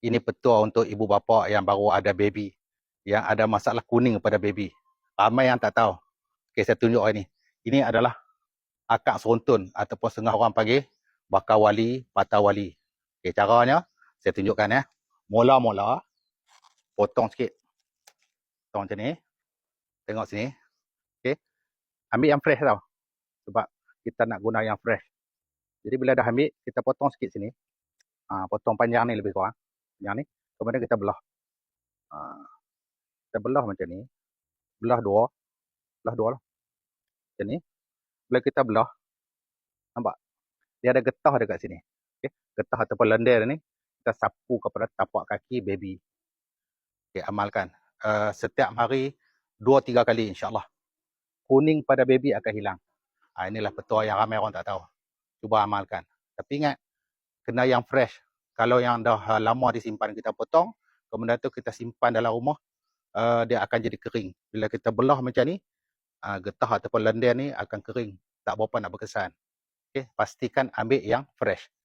Ini petua untuk ibu bapa yang baru ada baby. Yang ada masalah kuning pada baby. Ramai yang tak tahu. Okey, saya tunjuk hari ni. Ini adalah akak seruntun ataupun setengah orang panggil bakar wali, patah wali. Okey, caranya saya tunjukkan ya. Mula-mula potong sikit. Potong macam ni. Tengok sini. Okey. Ambil yang fresh tau. Sebab kita nak guna yang fresh. Jadi bila dah ambil, kita potong sikit sini. Ha, potong panjang ni lebih kurang. Yang ni. Kemudian kita belah. Ha, kita belah macam ni. Belah dua. Belah dua lah. Macam ni. Bila kita belah. Nampak? Dia ada getah dekat sini. Okay. Getah ataupun lendir ni. Kita sapu kepada tapak kaki baby. Okay, amalkan. Uh, setiap hari, dua tiga kali insyaAllah. Kuning pada baby akan hilang. Ha, inilah petua yang ramai orang tak tahu. Cuba amalkan. Tapi ingat, kena yang fresh kalau yang dah uh, lama disimpan kita potong, kemudian tu kita simpan dalam rumah, uh, dia akan jadi kering. Bila kita belah macam ni, uh, getah ataupun lendir ni akan kering. Tak berapa nak berkesan. Okay, pastikan ambil yang fresh.